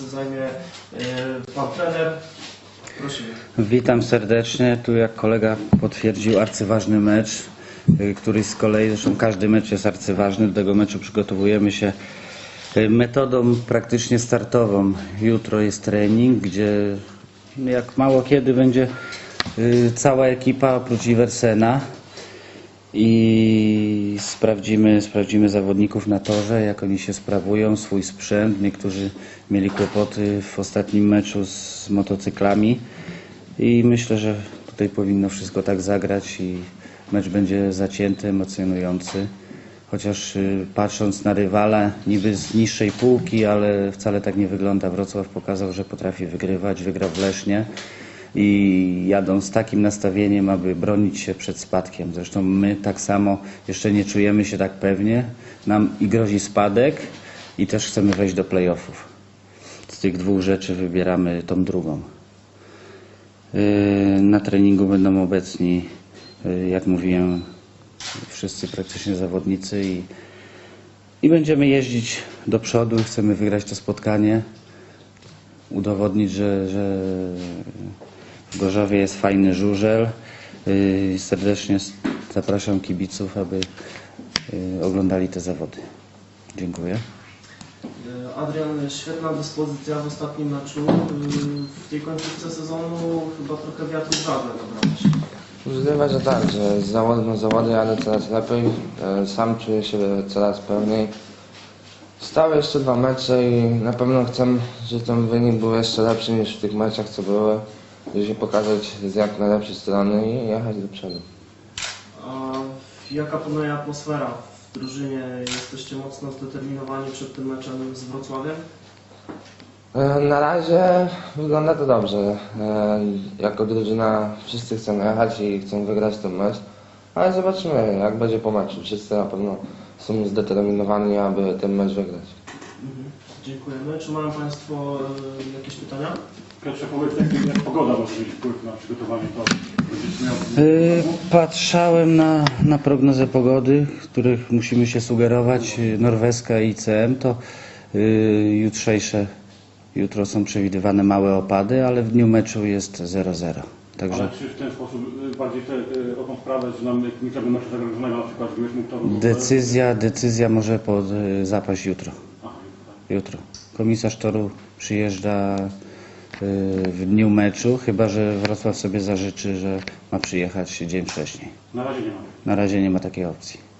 zajmie e, pan trener. Prosimy. Witam serdecznie. Tu jak kolega potwierdził arcyważny mecz, y, który z kolei, zresztą każdy mecz jest arcyważny. Do tego meczu przygotowujemy się y, metodą praktycznie startową. Jutro jest trening, gdzie jak mało kiedy będzie cała ekipa oprócz Iwersena i sprawdzimy, sprawdzimy zawodników na torze, jak oni się sprawują, swój sprzęt. Niektórzy mieli kłopoty w ostatnim meczu z motocyklami i myślę, że tutaj powinno wszystko tak zagrać i mecz będzie zacięty, emocjonujący. Chociaż y, patrząc na rywala, niby z niższej półki, ale wcale tak nie wygląda. Wrocław pokazał, że potrafi wygrywać, wygrał w Lesznie i jadą z takim nastawieniem, aby bronić się przed spadkiem. Zresztą my tak samo jeszcze nie czujemy się tak pewnie. Nam i grozi spadek i też chcemy wejść do playoffów. Z tych dwóch rzeczy wybieramy tą drugą. Yy, Na treningu będą obecni, yy, jak mówiłem, wszyscy praktycznie zawodnicy i, i będziemy jeździć do przodu. Chcemy wygrać to spotkanie, udowodnić, że, że Gorzowie jest fajny żużel. Yy, Serdecznie zapraszam kibiców, aby yy, oglądali te zawody. Dziękuję. E, Adrian, świetna dyspozycja w ostatnim meczu. W tej końcówce sezonu chyba trochę wiatru w żagle dobrałeś. Możliwe, że tak, że z zawodu na zawody jadę coraz lepiej, e, sam czuję się coraz pełniej. Stały jeszcze dwa mecze i na pewno chcę, żeby ten wynik był jeszcze lepszy niż w tych meczach, co były. Żeby się pokazać z jak najlepszej strony i jechać do przodu. A jaka panuje atmosfera w drużynie? Jesteście mocno zdeterminowani przed tym meczem z Wrocławiem? E, Na razie wygląda to dobrze. E, Jako drużyna wszyscy chcą jechać i chcą wygrać ten mecz, ale zobaczymy jak będzie po meczu. Wszyscy na pewno są zdeterminowani, aby ten mecz wygrać. Mhm. Dziękujemy. Czy mają Państwo e, jakieś pytania? Piotrze, powiedz, jak, jak pogoda może mieć wpływ na przygotowanie, to będziesz miał... Yy, Patrzałem na, na prognozę pogody, których musimy się sugerować, yy, norweska i ICM, to yy, jutrzejsze, jutro są przewidywane małe opady, ale w dniu meczu jest 0-0. Także Ale czy w ten sposób y, bardziej te, y, o tą sprawę, że nam niczego meczu zagrożonego na przykład, żebyś mógł to... decyzja, decyzja może pod, yy, zapaść jutro. Aha. Jutro. Komisarz toru przyjeżdża w dniu meczu, chyba że Wrocław sobie zażyczy, że ma przyjechać dzień wcześniej. Na razie nie ma. Na razie nie ma takiej opcji.